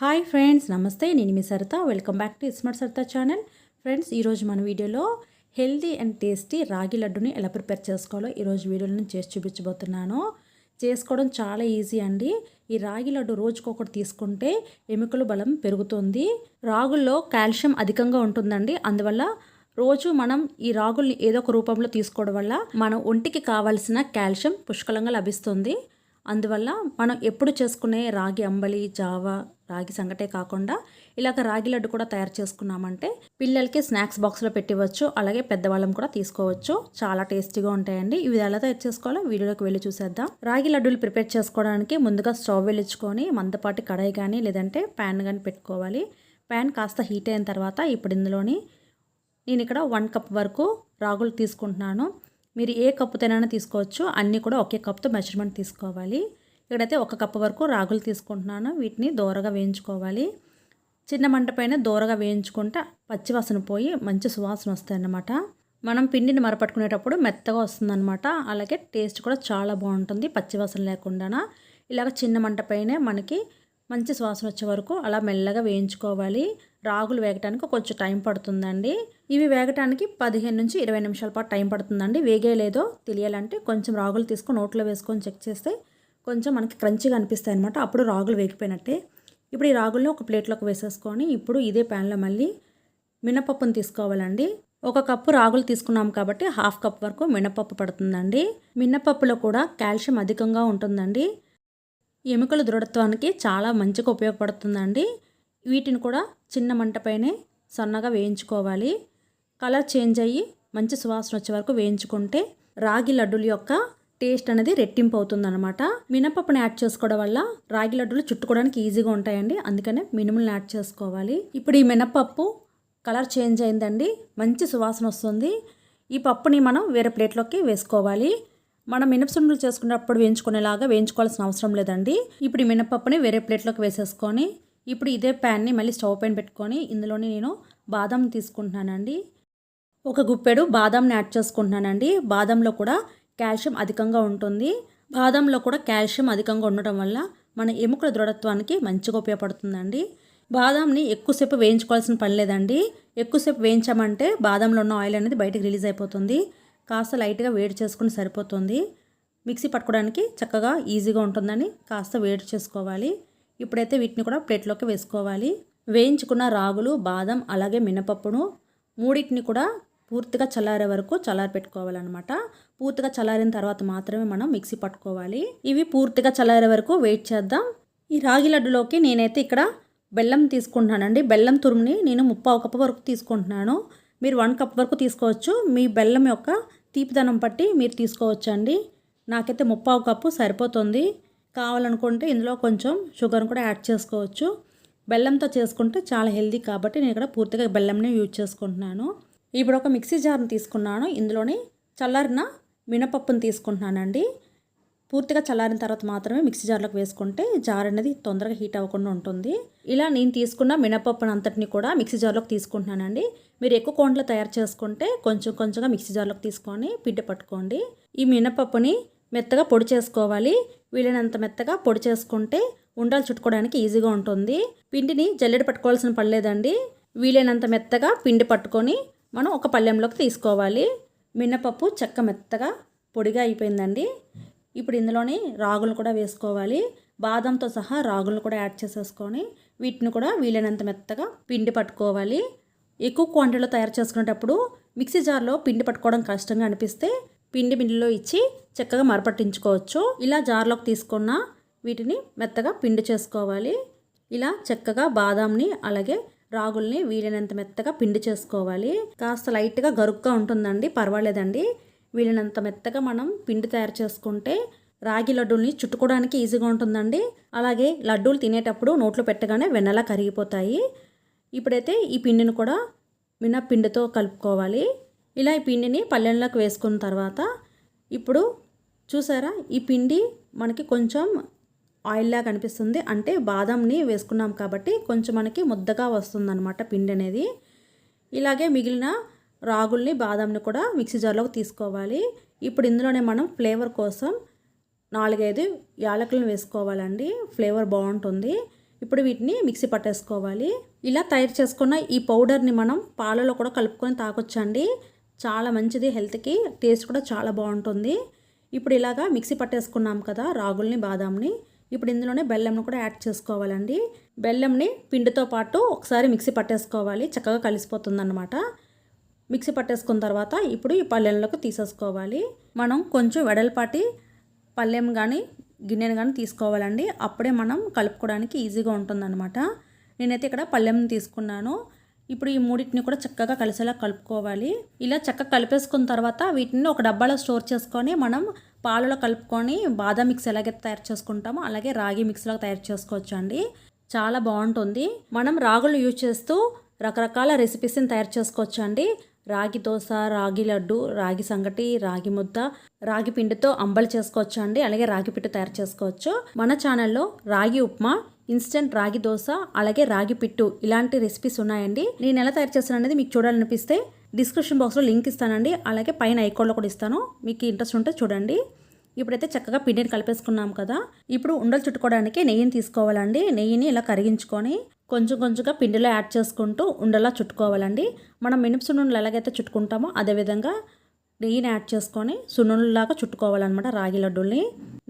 Hi friends నమస్తే. నేను మీ Saritha. Welcome back to ismart Saritha channel friends ఈరోజు మన వీడియోలో హెల్దీ అండ్ టేస్టీ రాగి లడ్డుని ఎలా ప్రిపేర్ చేసుకోవాలో ఈరోజు వీడియోలో నేను చేసి చూపించబోతున్నాను. చేసుకోవడం చాలా ఈజీ అండి. ఈ రాగి లడ్డు రోజుకొకటి తీసుకుంటే ఎముకల బలం పెరుగుతుంది. రాగుల్లో కాల్షియం అధికంగా ఉంటుందండి. అందువల్ల రోజు మనం ఈ రాగుల్ని ఏదో ఒక రూపంలో తీసుకోవడం వల్ల మన ఒంటికి కావాల్సిన కాల్షియం పుష్కలంగా లభిస్తుంది. అందువల్ల మనం ఎప్పుడు చేసుకునే రాగి అంబలి జావ రాగి సంగటే కాకుండా ఇలాగ రాగి లడ్డు కూడా తయారు చేసుకున్నామంటే పిల్లలకి స్నాక్స్ బాక్స్లో పెట్టివచ్చు అలాగే పెద్దవాళ్ళం కూడా తీసుకోవచ్చు. చాలా టేస్టీగా ఉంటాయండి. ఇవి ఎలా తయారు చేసుకోవాలో వీడియోలోకి వెళ్ళి చూసేద్దాం. రాగి లడ్డూలు ప్రిపేర్ చేసుకోవడానికి ముందుగా స్టవ్ వెలించుకొని మందపాటి కడాయి కానీ లేదంటే ప్యాన్ కానీ పెట్టుకోవాలి. ప్యాన్ కాస్త హీట్ అయిన తర్వాత ఇప్పుడు ఇందులోని నేను ఇక్కడ వన్ కప్ వరకు రాగులు తీసుకుంటున్నాను. మీరు ఏ కప్పుతోనైనా తీసుకోవచ్చు. అన్నీ కూడా ఒకే కప్తో మెజర్మెంట్ తీసుకోవాలి. ఇక్కడైతే ఒక కప్పు వరకు రాగులు తీసుకుంటున్నాను. వీటిని దూరగా వేయించుకోవాలి. చిన్న మంట పైన దూరగా వేయించుకుంటే పచ్చివాసన పోయి మంచి సువాసన వస్తాయన్నమాట. మనం పిండిని మరపట్టుకునేటప్పుడు మెత్తగా వస్తుందన్నమాట. అలాగే టేస్ట్ కూడా చాలా బాగుంటుంది పచ్చివాసన లేకుండా ఇలాగ చిన్న మంట పైనే మనకి మంచి సువాసన వచ్చే వరకు అలా మెల్లగా వేయించుకోవాలి. రాగులు వేగటానికి కొంచెం టైం పడుతుందండి. ఇవి వేగటానికి పదిహేను నుంచి ఇరవై నిమిషాల పాటు టైం పడుతుందండి. వేగేలేదో తెలియాలంటే కొంచెం రాగులు తీసుకొని నోట్లో వేసుకొని చెక్ చేస్తే కొంచెం మనకి క్రంచిగా అనిపిస్తాయి అనమాట అప్పుడు రాగులు వేగిపోయినట్టే. ఇప్పుడు ఈ రాగులను ఒక ప్లేట్లోకి వేసేసుకొని ఇప్పుడు ఇదే ప్యాన్లో మళ్ళీ మినపప్పును తీసుకోవాలండి. ఒక కప్పు రాగులు తీసుకున్నాం కాబట్టి హాఫ్ కప్ వరకు మినపప్పు పడుతుందండి. మినపప్పులో కూడా కాల్షియం అధికంగా ఉంటుందండి. ఎముకల దృఢత్వానికి చాలా మంచిగా ఉపయోగపడుతుందండి. వీటిని కూడా చిన్న మంటపైనే సన్నగా వేయించుకోవాలి. కలర్ చేంజ్ అయ్యి మంచి సువాసన వచ్చే వరకు వేయించుకుంటే రాగి లడ్డుల యొక్క టేస్ట్ అనేది రెట్టింపు అవుతుందన్నమాట. మినపప్పుని యాడ్ చేసుకోవడం వల్ల రాగి లడ్డులు చుట్టుకోవడానికి ఈజీగా ఉంటాయండి. అందుకనే మినుములను యాడ్ చేసుకోవాలి. ఇప్పుడు ఈ మినపప్పు కలర్ చేంజ్ అయిందండి. మంచి సువాసన వస్తుంది. ఈ పప్పుని మనం వేరే ప్లేట్లోకి వేసుకోవాలి. మనం మినపసుండలు చేసుకున్నప్పుడు వేయించుకునేలాగా వేయించుకోవాల్సిన అవసరం లేదండి. ఇప్పుడు ఈ మినపప్పుని వేరే ప్లేట్లోకి వేసేసుకొని ఇప్పుడు ఇదే ప్యాన్ని మళ్ళీ స్టవ్ పైన పెట్టుకొని ఇందులోనే నేను బాదం తీసుకుంటున్నానండి. ఒక గుప్పెడు బాదంని యాడ్ చేసుకుంటున్నానండి. బాదంలో కూడా కాల్షియం అధికంగా ఉంటుంది. బాదంలో కూడా కాల్షియం అధికంగా ఉండటం వల్ల మన ఎముకల దృఢత్వానికి మంచిగా ఉపయోగపడుతుందండి. బాదంని ఎక్కువసేపు వేయించుకోవాల్సిన పని లేదండి. ఎక్కువసేపు వేయించామంటే బాదంలో ఉన్న ఆయిల్ అనేది బయటకు రిలీజ్ అయిపోతుంది. కాస్త లైట్గా వేడి చేసుకుని సరిపోతుంది. మిక్సీ పట్టుకోవడానికి చక్కగా ఈజీగా ఉంటుందని కాస్త వేడి చేసుకోవాలి. ఇప్పుడైతే వీటిని కూడా ప్లేట్లోకి వేసుకోవాలి. వేయించుకున్న రాగులు బాదం అలాగే మినపప్పును మూడింటిని కూడా పూర్తిగా చల్లారే వరకు చల్లారి పెట్టుకోవాలన్నమాట పూర్తిగా చల్లారిన తర్వాత మాత్రమే మనం మిక్సీ పట్టుకోవాలి. ఇవి పూర్తిగా చల్లారే వరకు వెయిట్ చేద్దాం. ఈ రాగి లడ్డులోకి నేనైతే ఇక్కడ బెల్లం తీసుకుంటున్నానండి. బెల్లం తురుముని నేను ముప్పావు కప్పు వరకు తీసుకుంటున్నాను. మీరు వన్ కప్ వరకు తీసుకోవచ్చు. మీ బెల్లం యొక్క తీపిదనం పట్టి మీరు తీసుకోవచ్చండి. నాకైతే ముప్పావు కప్పు సరిపోతుంది. కావాలనుకుంటే ఇందులో కొంచెం షుగర్ కూడా యాడ్ చేసుకోవచ్చు. బెల్లంతో చేసుకుంటే చాలా హెల్దీ కాబట్టి నేను ఇక్కడ పూర్తిగా బెల్లంని యూజ్ చేసుకుంటున్నాను. ఇప్పుడు ఒక మిక్సీ జార్ని తీసుకున్నాను. ఇందులోని చల్లరిన మినపప్పును తీసుకుంటున్నానండి. పూర్తిగా చల్లారిన తర్వాత మాత్రమే మిక్సీ జార్లోకి వేసుకుంటే జార్ అనేది తొందరగా హీట్ అవ్వకుండా ఉంటుంది. ఇలా నేను తీసుకున్న మినపప్పును అంతటిని కూడా మిక్సీ జార్లోకి తీసుకుంటున్నానండి. మీరు ఎక్కువ కోంట్లో తయారు చేసుకుంటే కొంచెం కొంచెంగా మిక్సీ జార్లోకి తీసుకొని పిండి పట్టుకోండి. ఈ మినపప్పుని మెత్తగా పొడి చేసుకోవాలి. వీలైనంత మెత్తగా పొడి చేసుకుంటే ఉండాలు చుట్టుకోవడానికి ఈజీగా ఉంటుంది. పిండిని జల్లెడ పట్టుకోవాల్సిన పర్లేదండి వీలైనంత మెత్తగా పిండి పట్టుకొని మనం ఒక పళ్ళెంలోకి తీసుకోవాలి. మినపప్పు చెక్క మెత్తగా పొడిగా అయిపోయిందండి. ఇప్పుడు ఇందులోని రాగులు కూడా వేసుకోవాలి. బాదంతో సహా రాగులు కూడా యాడ్ చేసేసుకొని వీటిని కూడా వీలైనంత మెత్తగా పిండి పట్టుకోవాలి. ఎక్కువ క్వాంటిటీలో తయారు చేసుకునేటప్పుడు మిక్సీ జార్లో పిండి పట్టుకోవడం కష్టంగా అనిపిస్తే పిండి మిల్లులో ఇచ్చి చక్కగా మరపట్టించుకోవచ్చు. ఇలా జార్లోకి తీసుకున్న వీటిని మెత్తగా పిండి చేసుకోవాలి. ఇలా చక్కగా బాదాంని అలాగే రాగుల్ని వీలైనంత మెత్తగా పిండి చేసుకోవాలి. కాస్త లైట్గా గరుగ్గా ఉంటుందండి పర్వాలేదండి. వీళ్ళనంత మెత్తగా మనం పిండి తయారు చేసుకుంటే రాగి లడ్డూల్ని చుట్టుకోవడానికి ఈజీగా ఉంటుందండి. అలాగే లడ్డూలు తినేటప్పుడు నోట్లో పెట్టగానే వెన్నలా కరిగిపోతాయి. ఇప్పుడైతే ఈ పిండిని కూడా మినప్పిండితో కలుపుకోవాలి. ఇలా ఈ పిండిని పల్లెంలోకి వేసుకున్న తర్వాత ఇప్పుడు చూసారా ఈ పిండి మనకి కొంచెం ఆయిల్లా కనిపిస్తుంది అంటే బాదంని వేసుకున్నాం కాబట్టి కొంచెం మనకి ముద్దగా వస్తుందన్నమాట పిండి అనేది. ఇలాగే మిగిలిన రాగుల్ని బాదంని కూడా మిక్సీ జార్లోకి తీసుకోవాలి. ఇప్పుడు ఇందులోనే మనం ఫ్లేవర్ కోసం నాలుగైదు యాలకులను వేసుకోవాలండి. ఫ్లేవర్ బాగుంటుంది. ఇప్పుడు వీటిని మిక్సీ పట్టేసుకోవాలి. ఇలా తయారు చేసుకున్న ఈ పౌడర్ని మనం పాలలో కూడా కలుపుకొని తాగొచ్చండి. చాలా మంచిది హెల్త్కి టేస్ట్ కూడా చాలా బాగుంటుంది. ఇప్పుడు ఇలాగా మిక్సీ పట్టేసుకున్నాం కదా రాగుల్ని బాదాంని. ఇప్పుడు ఇందులోనే బెల్లంను కూడా యాడ్ చేసుకోవాలండి. బెల్లంని పిండితో పాటు ఒకసారి మిక్సీ పట్టేసుకోవాలి. చక్కగా కలిసిపోతుందన్నమాట. మిక్సీ పట్టేసుకున్న తర్వాత ఇప్పుడు ఈ పల్లెంలోకి తీసేసుకోవాలి. మనం కొంచెం వెడల్పాటి పల్లెం కానీ గిన్నెను కానీ తీసుకోవాలండి. అప్పుడే మనం కలుపుకోవడానికి ఈజీగా ఉంటుందన్నమాట. నేనైతే ఇక్కడ పల్లెం తీసుకున్నాను. ఇప్పుడు ఈ మూడింటిని కూడా చక్కగా కలిసేలా కలుపుకోవాలి. ఇలా చక్కగా కలిపేసుకున్న తర్వాత వీటిని ఒక డబ్బాలో స్టోర్ చేసుకొని మనం పాలలో కలుపుకొని బాదం మిక్స్ ఎలాగైతే తయారు చేసుకుంటామో అలాగే రాగి మిక్స్లాగా తయారు చేసుకోవచ్చు అండి చాలా బాగుంటుంది. మనం రాగులు యూజ్ చేస్తూ రకరకాల రెసిపీస్ని తయారు చేసుకోవచ్చు అండి రాగి దోశ రాగి లడ్డు రాగి సంగటి రాగి ముద్ద రాగి పిండితో అంబలి చేసుకోవచ్చు అండి? అలాగే రాగి పిట్టు తయారు చేసుకోవచ్చు. మన ఛానల్లో రాగి ఉప్మా ఇన్స్టెంట్ రాగి దోశ అలాగే రాగి పిట్టు ఇలాంటి రెసిపీస్ ఉన్నాయండి. నేను ఎలా తయారు చేస్తాను అనేది మీకు చూడాలనిపిస్తే డిస్క్రిప్షన్ బాక్స్లో లింక్ ఇస్తానండి. అలాగే పైన ఐకోడ్లో కూడా ఇస్తాను. మీకు ఇంట్రెస్ట్ ఉంటే చూడండి. ఇప్పుడైతే చక్కగా పిండిని కలిపేసుకున్నాం కదా. ఇప్పుడు ఉండలు చుట్టుకోవడానికి నెయ్యిని తీసుకోవాలండి. నెయ్యిని ఇలా కరిగించుకొని కొంచెం కొంచెంగా పిండిలో యాడ్ చేసుకుంటూ ఉండలా చుట్టుకోవాలండి. మనం మినుపు సున్నుండలు ఎలాగైతే చుట్టుకుంటామో అదేవిధంగా నెయ్యిని యాడ్ చేసుకొని సున్నుండలాగా చుట్టుకోవాలన్నమాట రాగి లడ్డూల్ని.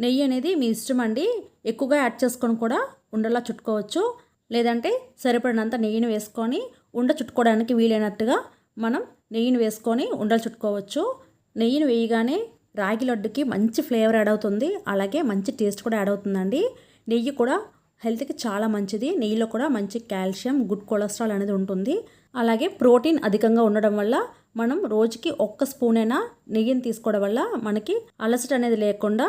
నెయ్యి అనేది మీ ఇష్టం అండి. ఎక్కువగా యాడ్ చేసుకొని కూడా ఉండలా చుట్టుకోవచ్చు. లేదంటే సరిపడినంత నెయ్యిని వేసుకొని ఉండ చుట్టుకోవడానికి వీలైనట్టుగా మనం నెయ్యిని వేసుకొని ఉండలు చుట్టుకోవచ్చు. నెయ్యిని వేయగానే రాగి లడ్డుకి మంచి ఫ్లేవర్ యాడ్ అవుతుంది. అలాగే మంచి టేస్ట్ కూడా యాడ్ అవుతుందండి. నెయ్యి కూడా హెల్త్కి చాలా మంచిది. నెయ్యిలో కూడా మంచి కాల్షియం గుడ్ కొలెస్ట్రాల్ అనేది ఉంటుంది. అలాగే ప్రోటీన్ అధికంగా ఉండడం వల్ల మనం రోజుకి ఒక్క స్పూన్ అయినా నెయ్యిని తీసుకోవడం వల్ల మనకి అలసట అనేది లేకుండా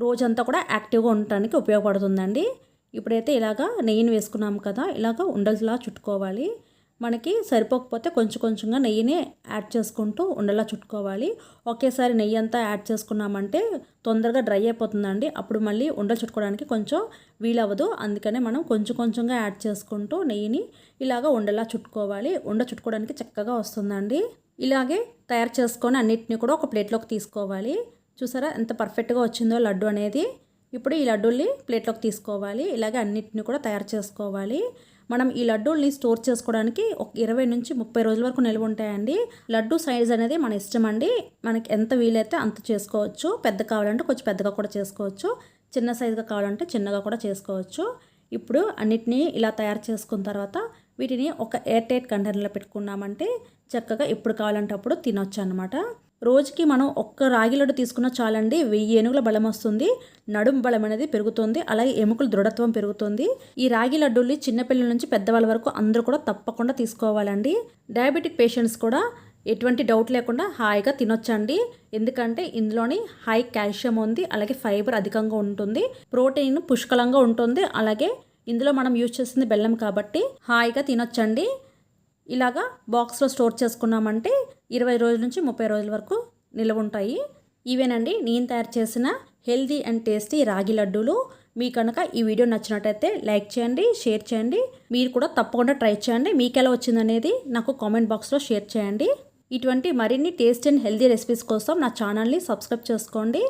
రోజంతా కూడా యాక్టివ్గా ఉండటానికి ఉపయోగపడుతుందండి. ఇప్పుడైతే ఇలాగా నెయ్యిని వేసుకున్నాం కదా ఇలాగ ఉండలా చుట్టుకోవాలి. మనకి సరిపోకపోతే కొంచెం కొంచెంగా నెయ్యిని యాడ్ చేసుకుంటూ ఉండలా చుట్టుకోవాలి. ఒకేసారి నెయ్యి అంతా యాడ్ చేసుకున్నామంటే తొందరగా డ్రై అయిపోతుందండి. అప్పుడు మళ్ళీ ఉండలు చుట్టుకోవడానికి కొంచెం వీలవ్వదు. అందుకనే మనం కొంచెం కొంచెంగా యాడ్ చేసుకుంటూ నెయ్యిని ఇలాగ ఉండలా చుట్టుకోవాలి. ఉండ చుట్టుకోవడానికి చక్కగా వస్తుందండి. ఇలాగే తయారు చేసుకొని అన్నిటిని కూడా ఒక ప్లేట్లోకి తీసుకోవాలి. చూసారా ఎంత పర్ఫెక్ట్గా వచ్చిందో లడ్డు అనేది. ఇప్పుడు ఈ లడ్డూల్ని ప్లేట్లోకి తీసుకోవాలి. ఇలాగే అన్నిటిని కూడా తయారు చేసుకోవాలి. మనం ఈ లడ్డూల్ని స్టోర్ చేసుకోవడానికి ఒక ఇరవై నుంచి ముప్పై రోజుల వరకు నిల్వ ఉంటాయండి. లడ్డు సైజ్ అనేది మన ఇష్టం అండి. మనకి ఎంత వీలైతే అంత చేసుకోవచ్చు. పెద్ద కావాలంటే కొంచెం పెద్దగా కూడా చేసుకోవచ్చు. చిన్న సైజుగా కావాలంటే చిన్నగా కూడా చేసుకోవచ్చు. ఇప్పుడు అన్నిటినీ ఇలా తయారు చేసుకున్న తర్వాత వీటిని ఒక ఎయిర్ టైట్ కంటైనర్లో పెట్టుకున్నామంటే చక్కగా ఎప్పుడు కావాలంటే అప్పుడు తినొచ్చు అనమాట రోజుకి మనం ఒక్క రాగి లడ్డు తీసుకున్న చాలండి వెయ్యి ఏనుగుల బలం వస్తుంది నడుం బలం అనేది పెరుగుతుంది అలాగే ఎముకల దృఢత్వం పెరుగుతుంది. ఈ రాగి లడ్డూల్ని చిన్నపిల్లల నుంచి పెద్దవాళ్ళ వరకు అందరూ కూడా తప్పకుండా తీసుకోవాలండి. డయాబెటిక్ పేషెంట్స్ కూడా ఎటువంటి డౌట్ లేకుండా హాయిగా తినొచ్చండి. ఎందుకంటే ఇందులోని హై కాల్షియం ఉంది అలాగే ఫైబర్ అధికంగా ఉంటుంది ప్రోటీన్ పుష్కలంగా ఉంటుంది అలాగే ఇందులో మనం యూజ్ చేస్తుంది బెల్లం కాబట్టి హాయిగా తినొచ్చండి. ఇలాగా బాక్స్లో స్టోర్ చేసుకున్నామంటే ఇరవై రోజుల నుంచి ముప్పై రోజుల వరకు నిల్వ ఉంటాయి ఇవేనండి నేను తయారు చేసిన హెల్దీ అండ్ టేస్టీ రాగి లడ్డూలు. మీ కనుక ఈ వీడియో నచ్చినట్టయితే లైక్ చేయండి షేర్ చేయండి. మీరు కూడా తప్పకుండా ట్రై చేయండి. మీకు ఎలా వచ్చిందనేది నాకు కామెంట్ బాక్స్లో షేర్ చేయండి. ఇటువంటి మరిన్ని టేస్ట్ అండ్ హెల్దీ రెసిపీస్ కోసం నా ఛానల్ని సబ్స్క్రైబ్ చేసుకోండి.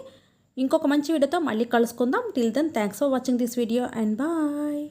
ఇంకొక మంచి వీడియోతో మళ్ళీ కలుసుకుందాం. Till then thanks for watching this video and bye.